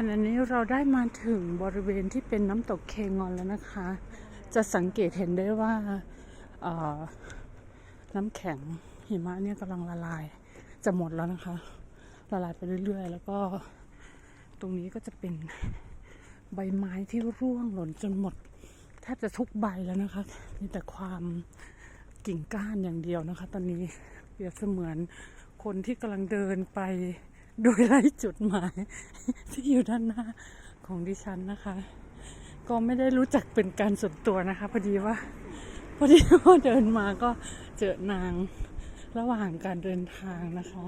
ขณะนี้เราได้มาถึงบริเวณที่เป็นน้ำตกเคงอนแล้วนะคะ จะสังเกตเห็นได้ว่าน้ำแข็งหิมะเนี่ยกำลังละลาย จะหมดแล้วนะคะ ละลายไปเรื่อยๆ แล้วก็ตรงนี้ก็จะเป็นใบไม้ที่ร่วงหล่นจนหมดแทบจะทุกใบแล้วนะคะ มีแต่ความกิ่งก้านอย่างเดียวนะคะ ตอนนี้เปรียบเสมือนคนที่กำลังเดินไป โดยไร้จุดหมาย ที่อยู่ด้านหน้าของดิฉันนะคะ ก็ไม่ได้รู้จักเป็นการส่วนตัวนะคะ พอดีว่า พอดีว่าเดินมาก็เจอนางระหว่างการเดินทางนะคะ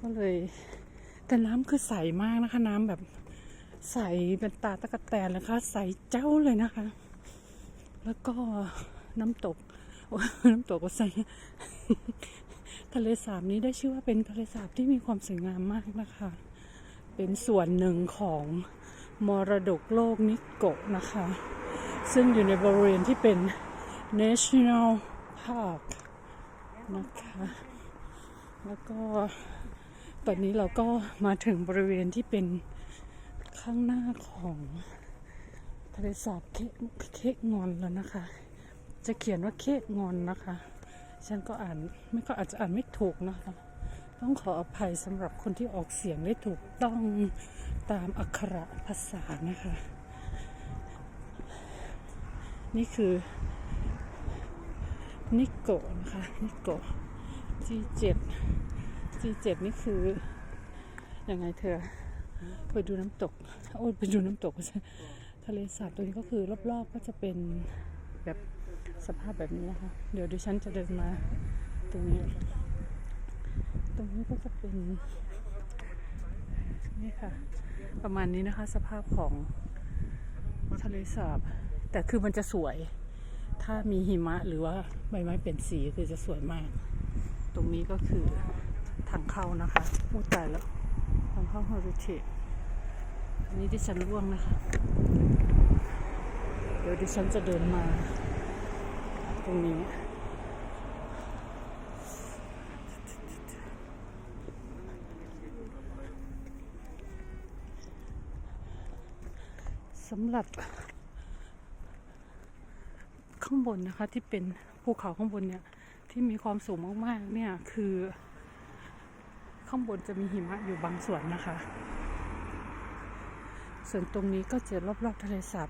ก็เลย แต่น้ำคือใสมากนะคะ น้ำแบบใสเป็นตาตะกะแตนเลยค่ะใสเจ้าเลยนะคะ แล้วก็น้ำตกน้ำตกก็ใส ทะเลสาบนี้ได้ชื่อว่าเป็นทะเลสาบที่มีความสวยงามมากนะคะ เป็นส่วนหนึ่งของมรดกโลกนิโกะนะคะ ซึ่งอยู่ในบริเวณที่เป็น National Park นะคะ แล้วก็ตอนนี้เราก็มาถึงบริเวณที่เป็นข้างหน้าของทะเลสาบเคเคงอนแล้วนะคะ จะเขียนว่าเคงอนนะคะ ฉันก็อ่านไม่ก็อาจจะอ่านไม่ถูกนะคะต้องขออภัยสำหรับคนที่ออกเสียงได้ถูกต้องตามอักขระภาษานะคะ นี่คือนิโกะนะคะนิโกะ G7 G7 นี่คือยังไงเธอไปดูน้ำตก โอ้ไปดูน้ำตกทะเลสาบตรงนี้ก็คือรอบๆก็จะเป็นแบบ สภาพแบบนี้นะคะ เดี๋ยวดิฉันจะเดินมาตรงนี้ ตรงนี้ก็จะเป็นนี่ค่ะ ประมาณนี้นะคะสภาพของทะเลสาบ แต่คือมันจะสวย ถ้ามีหิมะหรือว่าใบไม้เปลี่ยนสีคือจะสวยมาก ตรงนี้ก็คือทางเข้านะคะพูดตายแล้วทางเข้าฮอริเทจอันนี้ดิฉันร่วงนะคะ เดี๋ยวดิฉันจะเดินมา รงนี้ สำหรับ ข้างบนนะคะที่เป็นภูเขาข้างบนเนี่ยที่มีความสูงมากๆ เนี่ยคือ ข้างบนจะมีหิมะอยู่บางส่วนนะคะ ส่วนตรงนี้ก็จะรอบๆทะเลสาบ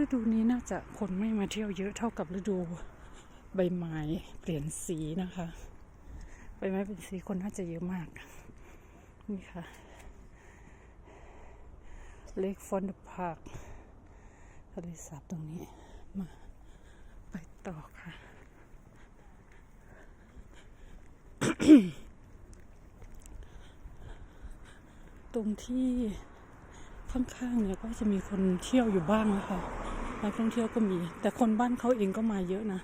ฤดูนี้น่าจะคนไม่มาเที่ยวเยอะเท่ากับฤดู ใบไม้เปลี่ยนสีนะคะ ใบไม้เปลี่ยนสีคนน่าจะเยอะมาก นี่ค่ะ Lake Front Park ทะเลสาบตรงนี้มาไปต่อค่ะ ตรงที่ข้างๆเนี่ยก็จะมีคนเที่ยวอยู่บ้างนะคะนักท่องเที่ยวก็มี แต่คนบ้านเขาเองก็มาเยอะนะ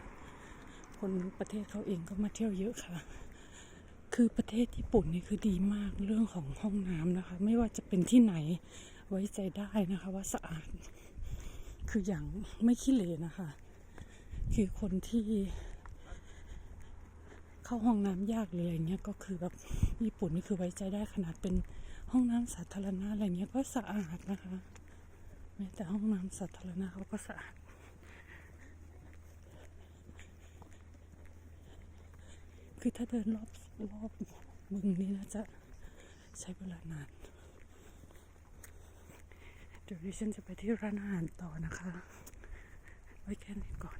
คนประเทศเขาเองก็มาเที่ยวเยอะค่ะ คือประเทศญี่ปุ่นนี่คือดีมากเรื่องของห้องน้ำนะคะ ไม่ว่าจะเป็นที่ไหนไว้ใจได้นะคะว่าสะอาด คืออย่างไม่ขี้เหร่นะคะ คือคนที่ เข้าห้องน้ำยากเลยอย่างเงี้ยก็คือแบบญี่ปุ่นนี่คือไว้ใจได้ขนาดเป็นห้องน้ำสาธารณะอะไรเงี้ยก็สะอาดนะคะแม้แต่ห้องน้ำสาธารณะเขาก็สะอาด คือถ้าเดินรอบรอบบึงนี้น่าจะใช้เวลานาน เดี๋ยวดิฉันจะไปที่ร้านอาหารต่อนะคะ ไว้แค่นี้ก่อน